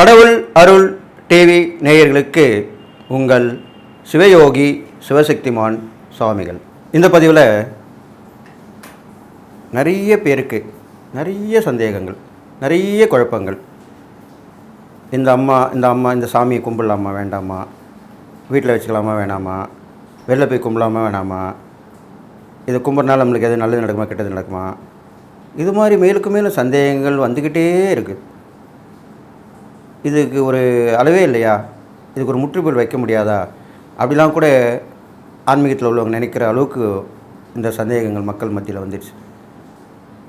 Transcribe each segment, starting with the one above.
கடவுள் அருள் டிவி நேயர்களுக்கு உங்கள் சிவயோகி சிவசக்திமான் சுவாமிகள். இந்த பதிவில் நிறைய பேருக்கு நிறைய சந்தேகங்கள் நிறைய குழப்பங்கள். இந்த அம்மா இந்த அம்மா இந்த சாமியை கும்பிடலாமா வேண்டாமா? வீட்டில் வச்சுக்கலாமா வேணாமா? வெளில போய் கும்பிடலாமா வேணாமா? இதை கும்பிட்றனால நம்மளுக்கு எது நல்லது நடக்குமா கெட்டது நடக்குமா? இது மாதிரி மேலுக்கு மேலும் சந்தேகங்கள் வந்துக்கிட்டே இருக்குது இதுக்கு ஒரு அளவே இல்லையா? இதுக்கு ஒரு முற்றுப்புள் வைக்க முடியாதா? அப்படிலாம் கூட ஆன்மீகத்தில் உள்ளவங்க நினைக்கிற அளவுக்கு இந்த சந்தேகங்கள் மக்கள் மத்தியில் வந்துடுச்சு.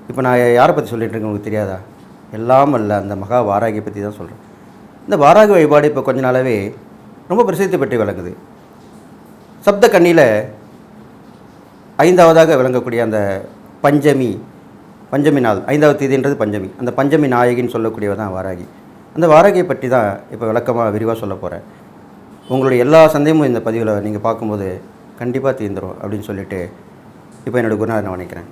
இப்போ நான் யாரை பற்றி சொல்லிட்டு இருக்கேன் உங்களுக்கு தெரியாதா? எல்லாம் அல்ல அந்த மகா வாராகியை பற்றி தான் சொல்கிறேன். இந்த வாராகி வழிபாடு இப்போ கொஞ்ச நாளாகவே ரொம்ப பிரசித்தி பெற்று விளங்குது. சப்த கண்ணியில் ஐந்தாவதாக விளங்கக்கூடிய அந்த பஞ்சமி பஞ்சமி நாள் ஐந்தாவது தேதின்றது பஞ்சமி. அந்த பஞ்சமி நாயகின்னு சொல்லக்கூடியவ தான் வாராகி. அந்த வாராகியை பற்றி தான் இப்போ விளக்கமாக விரிவாக சொல்ல போகிறேன் உங்களுடைய எல்லா சந்தேகமும் இந்த பதிவில் நீங்கள் பார்க்கும்போது கண்டிப்பாக தீர்ந்துடும் அப்படின்னு சொல்லிட்டு இப்போ என்னோடய குருநாதனை நான் நினைக்கிறேன்.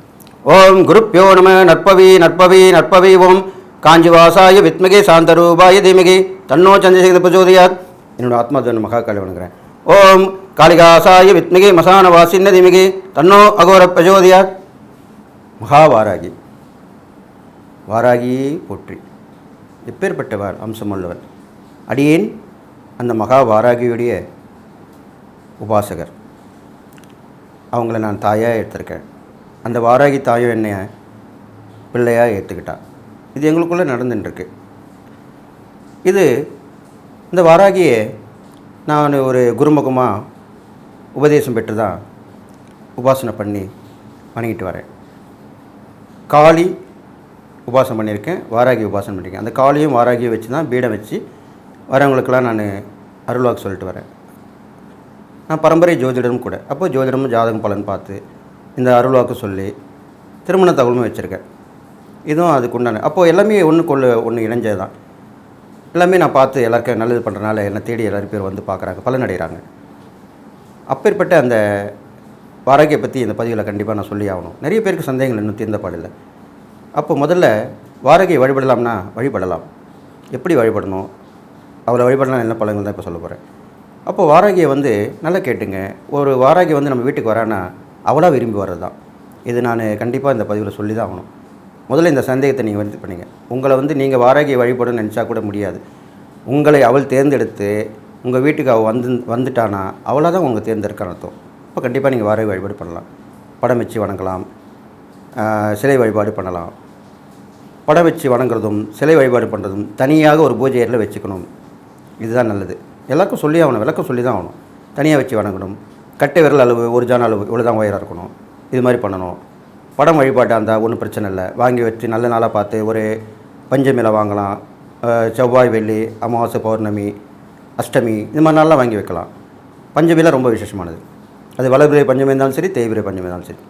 ஓம் குருப்பியோ நம நற்பவி நற்பவி நற்பவி ஓம். காஞ்சிவாசாய வித்மகே சாந்தரூபாய தீமகி. தன்னோ சந்திரசேகர பிரஜோதியாத் என்னோட ஆத்மாதன் மகாகாலி வணங்குறேன். ஓம் காளிகாசாய வித்மகே மசான வாசின்ன தீமகி. தன்னோ அகோர பிரஜோதியார் மகாவாராகி. வாராகி போற்றி. எப்பேற்பட்டவர் அம்சமுள்ளவர்? அடியேன் அந்த மகா வாராகியுடைய உபாசகர். அவங்கள நான் தாயாக எடுத்திருக்கேன் அந்த வாராகி தாயும் என்னை பிள்ளையாக ஏற்றுக்கிட்டா இது எங்களுக்குள்ளே நடந்துட்டுருக்கு இது இந்த வாராகியை நான் ஒரு குருமுகமாக உபதேசம் பெற்று தான் உபாசனை பண்ணி வணங்கிட்டு வரேன். காளி உபாசனம் பண்ணியிருக்கேன் வாராகி உபாசனம் பண்ணியிருக்கேன். அந்த காளியும் வாராகியும் வச்சு தான் பீடம் வச்சு வரவங்களுக்கெல்லாம் நான் அருள்வாக்கு சொல்லிட்டு வரேன். நான் பரம்பரை ஜோதிடரும் கூட. அப்போ ஜோதிடமும் ஜாதகம் பலன் பார்த்து இந்த அருள்வாக்கு சொல்லி திருமண தகவலும் வச்சுருக்கேன். இதுவும் அதுக்கு உண்டான அப்போது எல்லாமே ஒன்றுக்குள்ள ஒன்று இணைஞ்சது தான். எல்லாமே நான் பார்த்து எல்லாருக்கும் நல்லது பண்ணுறனால என்னை தேடி எல்லாரும் பேர் வந்து பார்க்குறாங்க பலன் அடைகிறாங்க. அப்பேற்பட்ட அந்த வாராகியை பற்றி இந்த பதிவில் கண்டிப்பாக நான் சொல்லி ஆகணும். நிறைய பேருக்கு சந்தேகங்கள் இன்னும் தீர்ந்த பாடில்லை அப்போ முதல்ல வாராகியை வழிபடலாம்னா வழிபடலாம். எப்படி வழிபடணும்? அவளை வழிபடலாம் என்ன பலன்கள் தான் இப்போ சொல்ல போகிறேன் அப்போ வாராகியை வந்து நல்லா கேட்டுங்க. ஒரு வாராகி வந்து நம்ம வீட்டுக்கு வரான்னா அவளாக விரும்பி வர்றது தான். இது நான் கண்டிப்பாக இந்த பதிவில் சொல்லி தான் ஆகணும். முதல்ல இந்த சந்தேகத்தை நீங்கள் வந்து பண்ணிங்க. உங்களை வந்து நீங்கள் வாராகியை வழிபடணும்னு நினச்சா கூட முடியாது. உங்களை அவள் தேர்ந்தெடுத்து உங்கள் வீட்டுக்கு அவள் வந்து வந்துட்டானா அவளாக தான் உங்கள் தேர்ந்தெடுக்க அர்த்தம். இப்போ கண்டிப்பாக நீங்கள் வாராகி வழிபாடு பண்ணலாம். படம் வச்சு வணங்கலாம். சிலை வழிபாடு பண்ணலாம். படம் வச்சு வணங்குறதும் சிலை வழிபாடு பண்ணுறதும் தனியாக ஒரு பூஜை அறையில் வச்சுக்கணும். இதுதான் நல்லது. எல்லாருக்கும் சொல்லி ஆகணும் விளக்கம் சொல்லி தான் ஆகணும். தனியாக வச்சு வணங்கணும். கட்டை விரல் அளவு ஒரு ஜான அளவு இவ்வளோ தான் உயராக இருக்கணும். இது மாதிரி பண்ணணும். படம் வழிபாட்டாக இருந்தால் ஒன்றும் பிரச்சனை இல்லை. வாங்கி வச்சு நல்ல நாளாக பார்த்து ஒரு பஞ்சமியில் வாங்கலாம். செவ்வாய் வெள்ளி அமாவாசை பௌர்ணமி அஷ்டமி இது மாதிரி நாளெலாம் வாங்கி வைக்கலாம். பஞ்சமிலாம் ரொம்ப விசேஷமானது. அது வளர்பிறை பஞ்சமி இருந்தாலும் சரி தேய்பிறை பஞ்சமி இருந்தாலும் சரி.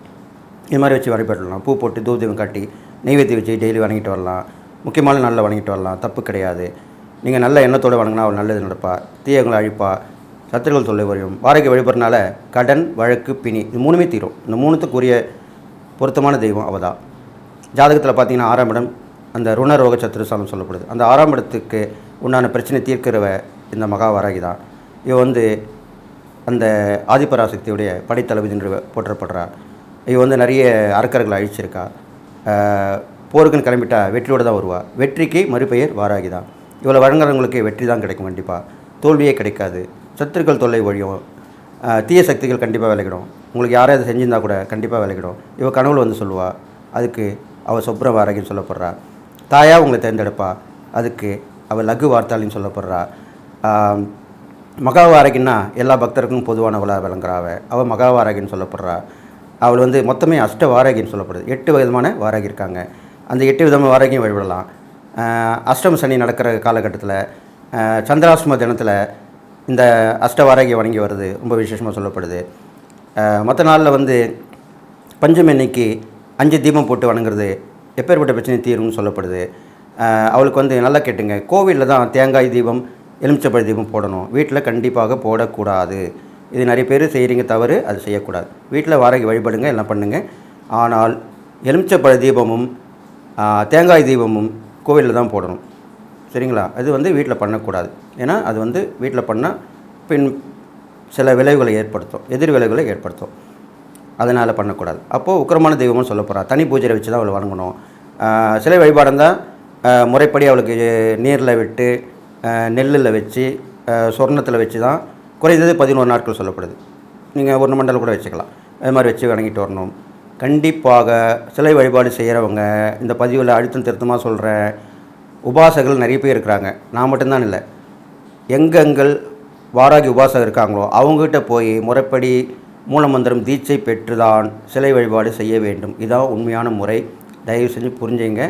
இது மாதிரி வச்சு வழிபடலாம். பூ போட்டு தூதியம் காட்டி நெய்வேத்தி வச்சு டெய்லி வணங்கிட்டு வரலாம். முக்கியமான நாளில் வணங்கிட்டு வரலாம் தப்பு கிடையாது. நீங்கள் நல்ல எண்ணத்தோடு வணங்கினா அவள் நல்லது நடப்பா. தீயங்களை அழிப்பா. சத்துருகள் தொல்லை வரையும் வாடகை வழிபடுறனால கடன் வழக்கு பிணி இது மூணுமே தீரும். இந்த மூணுத்துக்குரிய பொருத்தமான தெய்வம் அவள் தான் ஜாதகத்தில் பார்த்தீங்கன்னா ஆறாம் இடம் அந்த ருண ரோக சத்துருசாலம் சொல்லப்படுது. அந்த ஆறாம் இடத்துக்கு உண்டான பிரச்சனை தீர்க்கிறவ இந்த மகா வாராகி தான் இவ வந்து அந்த ஆதிபராசக்தியுடைய படைத்தளபதி என்று போற்றப்படுறா இவ வந்து நிறைய அரக்கர்கள் அழிச்சிருக்கா. போருக்குன்னு கிளம்பிட்டா வெற்றியோடு தான் வருவா. வெற்றிக்கு மறுபெயர் வாராகி தான் இவ்வளோ வழங்குறவங்களுக்கு வெற்றி தான் கிடைக்கும் கண்டிப்பாக தோல்வியே கிடைக்காது. சத்துருக்கள் தொல்லை ஒழியும். தீய சக்திகள் கண்டிப்பாக விலகிடும். உங்களுக்கு யாராவது செஞ்சிருந்தா கூட கண்டிப்பாக விலகிடும். இவள் கனவுல வந்து சொல்லுவாள் அதுக்கு அவள் சொப்ர வாராகின்னு சொல்லப்படுறா. தாயாக உங்களை தேர்ந்தெடுப்பா. அதுக்கு அவள் லகு வார்த்தாளின்னு சொல்லப்படுறா. மகாவாரகின்னா எல்லா பக்தருக்கும் பொதுவானவளாக விளங்குறாவ அவள் மகாவாரகின்னு சொல்லப்படுறா. அவள் வந்து மொத்தமே அஷ்ட வாராகின்னு சொல்லப்படுது. எட்டு விதமான வாராகி இருக்காங்க. அந்த எட்டு விதமான வாராகியும் வழிபடலாம். அஷ்டம சனி நடக்கிற காலகட்டத்தில் சந்திராஷ்டம தினத்தில் இந்த அஷ்ட வாராகி வணங்கி வருது ரொம்ப விசேஷமாக சொல்லப்படுது. மற்ற நாளில் வந்து பஞ்சமி அன்னைக்கு அஞ்சு தீபம் போட்டு வணங்குறது எப்பேற்பட்ட பிரச்சனை தீரும்னு சொல்லப்படுது. அவளுக்கு வந்து நல்லா கேட்டுங்க. கோவிலில் தான் தேங்காய் தீபம் எலுமிச்சப்பழ தீபம் போடணும். வீட்டில் கண்டிப்பாக போடக்கூடாது. இது நிறைய பேர் செய்கிறீங்க தவறு அது செய்யக்கூடாது. வீட்டில் வாரகி வழிபடுங்க எல்லாம் பண்ணுங்கள் ஆனால் எலுமிச்சப்பழ தீபமும் தேங்காய் தீபமும் கோவிலில் தான் போடணும். சரிங்களா? அது வந்து வீட்டில் பண்ணக்கூடாது. ஏன்னா அது வந்து வீட்டில் பண்ணால் பின் சில விளைவுகளை ஏற்படுத்தும். எதிர் விளைவுகளை ஏற்படுத்தும். அதனால் பண்ணக்கூடாது. அப்போது உக்கிரமான தெய்வம்னு சொல்ல போகிறா தனி பூஜையை வச்சு தான் அவளை வணங்கணும். சில சிலை வழிபாடு இருந்தால் முறைப்படி அவளுக்கு நீரில் விட்டு நெல்லில் வச்சு சொர்ணத்தில் வச்சு தான் குறைந்தது பதினோரு நாட்கள் சொல்லப்படுது. நீங்கள் ஒரு மண்டலம் கூட வச்சுக்கலாம். அது மாதிரி வச்சு வணங்கிட்டு வரணும். கண்டிப்பாக சிலை வழிபாடு செய்கிறவங்க இந்த பதிவில் அழுத்தம் திருத்தமாக சொல்கிற உபாசகர்கள் நிறைய பேர் இருக்கிறாங்க. நான் மட்டும்தான் இல்லை. எங்கெங்கள் வாராகி உபாசகர் இருக்காங்களோ அவங்ககிட்ட போய் முறைப்படி மூலமந்திரம் தீட்சை பெற்றுதான் சிலை வழிபாடு செய்ய வேண்டும். இதான் உண்மையான முறை. தயவு செஞ்சு புரிஞ்சுங்க.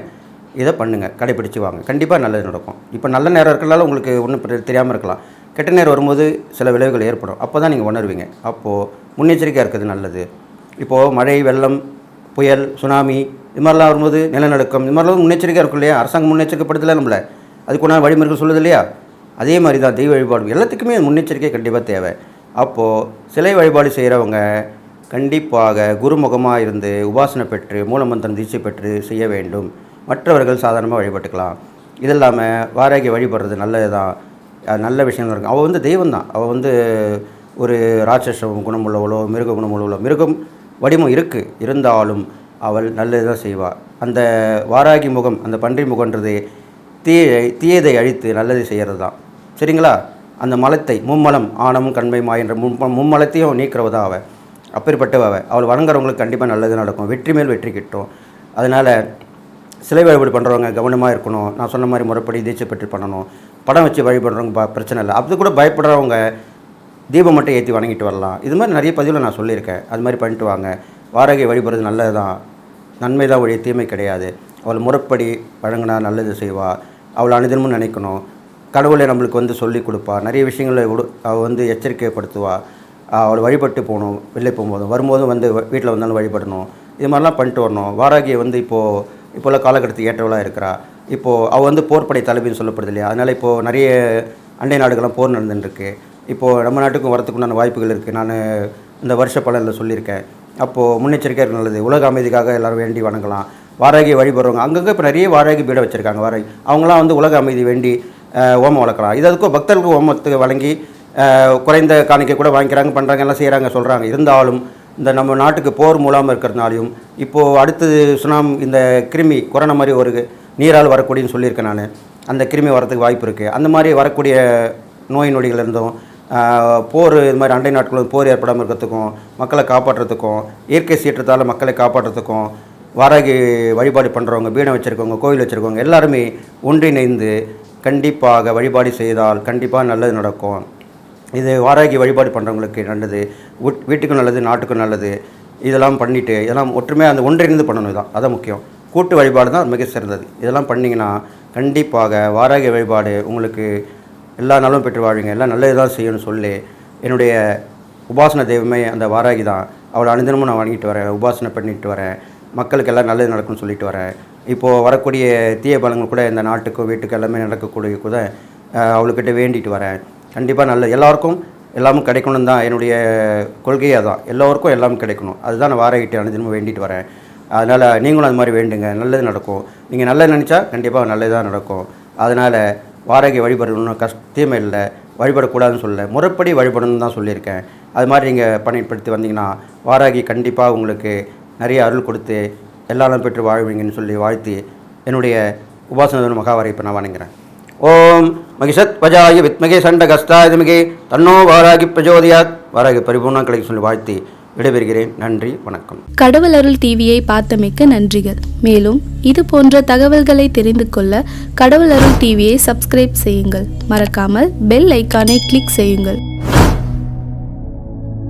இதை பண்ணுங்கள் கடைப்பிடிச்சு வாங்க. கண்டிப்பாக நல்லது நடக்கும். இப்போ நல்ல நேரம் இருக்கிறனால உங்களுக்கு ஒன்றும் தெரியாமல் இருக்கலாம். கெட்ட நேரம் வரும்போது சில விளைவுகள் ஏற்படும். அப்போ தான் நீங்கள் உணர்வீங்க. அப்போது முன்னெச்சரிக்கையாக இருக்கிறது நல்லது. இப்போது மழை வெள்ளம் புயல் சுனாமி இது மாதிரிலாம் வரும்போது நிலநடுக்கம் இது மாதிரிலாம் முன்னெச்சரிக்கையாக இருக்கும் இல்லையா? அரசாங்கம் முன்னெச்சரிக்கைப்படுத்தல நம்மளை. அதுக்குன்னா வழிமுறைகள் சொல்லுது இல்லையா? அதே மாதிரி தான் தெய்வ வழிபாடு. எல்லாத்துக்குமே முன்னெச்சரிக்கை கண்டிப்பாக தேவை. அப்போது சிலை வழிபாடு செய்கிறவங்க கண்டிப்பாக குருமுகமாக இருந்து உபாசனை பெற்று மூலமந்திரம் தீட்சை பெற்று செய்ய வேண்டும். மற்றவர்கள் சாதாரணமாக வழிபட்டுக்கலாம். இது இல்லாமல் வாராகி வழிபடுறது நல்லது தான் நல்ல விஷயங்கள் இருக்கும் அவள் வந்து தெய்வம் தான் அவள் வந்து ஒரு ராட்சச குணமுள்ளவளோ மிருக குணமுள்ளவளோ மிருகம் வடிவம் இருக்குது இருந்தாலும் அவள் நல்லது தான் செய்வாள் அந்த வாராகி முகம் அந்த பன்றி முகன்றது தீயை தீயதை அழித்து நல்லது செய்கிறது தான் சரிங்களா? அந்த மலத்தை மும்மலம் ஆணமும் கண்மை மாய் என்ற மும் மும்மலத்தையும் நீக்கிறவ தான் அவள் அப்படிப்பட்டவ அவள் அவள் வணங்குறவங்களுக்கு கண்டிப்பாக நல்லது நடக்கும். வெற்றி மேல் வெற்றி கிட்டும். அதனால் சிலை வழிபாடு பண்ணுறவங்க கவனமாக இருக்கணும். நான் சொன்ன மாதிரி முறைப்படி தீட்சை பெற்று பண்ணணும். படம் வச்சு வழிபடுறவங்க பிரச்சனை இல்லை. அது கூட பயப்படுறவங்க தீபம் மட்டும் ஏற்றி வணங்கிட்டு வரலாம். இது மாதிரி நிறைய பதிவில் நான் சொல்லியிருக்கேன். அது மாதிரி பண்ணிட்டு வாங்க. வாடகை வழிபடுறது நல்லது தான் நன்மை தான் ஒழிய தீமை கிடையாது. அவள் முறைப்படி வழங்கினா நல்லது செய்வா. அவள் அனுதினமும் நினைக்கணும். கடவுளை நம்மளுக்கு வந்து சொல்லி கொடுப்பா. நிறைய விஷயங்களை உடு அவள் வந்து எச்சரிக்கைப்படுத்துவா. அவள் வழிபட்டு போகணும். வெளியே போகும்போதும் வரும்போதும் வந்து வீட்டில் வந்தாலும் வழிபடணும். இது மாதிரிலாம் பண்ணிட்டு வரணும். வாராகியை வந்து இப்போது இப்போ உள்ள காலகட்டத்துக்கு ஏற்றவளாக இருக்கிறா. இப்போது அவள் வந்து போர்ப்படை தலைவின்னு சொல்லப்படுது இல்லையா? அதனால் இப்போது நிறைய அண்டை நாடுகள்லாம் போர் நடந்துட்டுருக்கு. இப்போது நம்ம நாட்டுக்கும் வரத்துக்குண்டான வாய்ப்புகள் இருக்குது நான் இந்த வருஷ பலனில் சொல்லியிருக்கேன். அப்போது முன்னெச்சரிக்கை நல்லது. உலக அமைதிக்காக எல்லோரும் வேண்டி வணங்கலாம். வாராகி வழிபடுறவங்க அங்கங்கே இப்போ நிறைய வாராகி பீடம் வச்சுருக்காங்க. வாராகி அவங்களாம் வந்து உலக அமைதி வேண்டி ஓமம் வளர்க்கலாம். இது அதுக்கும் பக்தர்களுக்கு ஓமத்துக்கு வழங்கி குறைந்த காணிக்கை கூட வாங்கிக்கிறாங்க பண்ணுறாங்க எல்லாம் செய்கிறாங்க சொல்கிறாங்க இருந்தாலும் இந்த நம்ம நாட்டுக்கு போர் மூலமாக இருக்கிறதுனாலையும் இப்போது அடுத்தது சுனாம் இந்த கிருமி கொரோனா மாதிரி ஒரு நீரால் வரக்கூடியன்னு சொல்லியிருக்கேன் நான். அந்த கிருமி வரத்துக்கு வாய்ப்பு இருக்குது அந்த மாதிரி வரக்கூடிய நோய் நொடிகள் இருந்தும் போர் இது மாதிரி அண்டை நாட்களும் போர் ஏற்படாமல் இருக்கிறதுக்கும் மக்களை காப்பாற்றுறதுக்கும் இயற்கை சீற்றத்தால் மக்களை காப்பாற்றுறதுக்கும் வாராகி வழிபாடு பண்ணுறவங்க பீடம் வச்சுருக்கவங்க கோயில் வச்சுருக்கவங்க எல்லாருமே ஒன்றிணைந்து கண்டிப்பாக வழிபாடு செய்தால் கண்டிப்பாக நல்லது நடக்கும். இது வாராகி வழிபாடு பண்ணுறவங்களுக்கு நல்லது. வீட்- வீட்டுக்கும் நல்லது நாட்டுக்கும் நல்லது. இதெல்லாம் பண்ணிவிட்டு இதெல்லாம் ஒற்றுமையாக அந்த ஒன்றிணைந்து பண்ணணும் தான் அதான் முக்கியம். கூட்டு வழிபாடு தான் மிக சிறந்தது. இதெல்லாம் பண்ணிங்கன்னா கண்டிப்பாக வாராகி வழிபாடு உங்களுக்கு எல்லா நலமும் பெற்று வாழ்வீங்க. எல்லாம் நல்லது தான் செய்யணும்னு சொல்லி என்னுடைய உபாசன தெய்வமே அந்த வாராகி தான். அவளை அனுதினமும் நான் வணங்கிட்டு வரேன். உபாசனை பண்ணிட்டு வரேன். மக்களுக்கு எல்லாம் நல்லது நடக்கும்னு சொல்லிட்டு வரேன். இப்போது வரக்கூடிய தீய பலங்கள் கூட இந்த நாட்டுக்கும் வீட்டுக்கு எல்லாமே நடக்கக்கூடிய கூட அவளுக்கிட்ட வேண்டிட்டு வரேன். கண்டிப்பாக நல்ல எல்லாருக்கும் எல்லாமும் கிடைக்கணும் தான் என்னுடைய கொள்கையாக தான் எல்லோருக்கும் எல்லாமும் கிடைக்கணும். அதுதான் நான் வாராகிட்டு அனுதினமும் வேண்டிட்டு வரேன். அதனால் நீங்களும் அது மாதிரி வேண்டுங்க. நல்லது நடக்கும். நீங்கள் நல்லது நினச்சா கண்டிப்பாக நல்லதாக நடக்கும். அதனால் வாராகி வழிபடணும்னு கஷ்டமே இல்லை. வழிபடக்கூடாதுன்னு சொல்ல முறைப்படி வழிபடணும்னு தான் சொல்லியிருக்கேன். அது மாதிரி நீங்கள் பயன்படுத்தி வந்தீங்கன்னா வாராகி கண்டிப்பாக உங்களுக்கு நிறைய அருள் கொடுத்து எல்லாரும் பெற்று வாழ்வீங்கன்னு சொல்லி வாழ்த்தி என்னுடைய உபாசன மகாவாரை இப்போ நான் வணங்குறேன். ஓம் மகிஷத் வஜாய வித்மகே சண்டகஸ்தாயுதமிகே தன்னோ வாராகி பிரஜோதியாத். வாராகி பரிபூர்ணம் கிடைக்கும் சொல்லி வாழ்த்தி விடைபெறுகிறேன். நன்றி வணக்கம். கடவுள் அருள் டிவியை பார்த்தமைக்க நன்றிகள். மேலும் இது போன்ற தகவல்களை தெரிந்து கொள்ள கடவுள் அருள் டிவியை சப்ஸ்கிரைப் செய்யுங்கள். மறக்காமல் பெல் ஐக்கானை கிளிக் செய்யுங்கள்.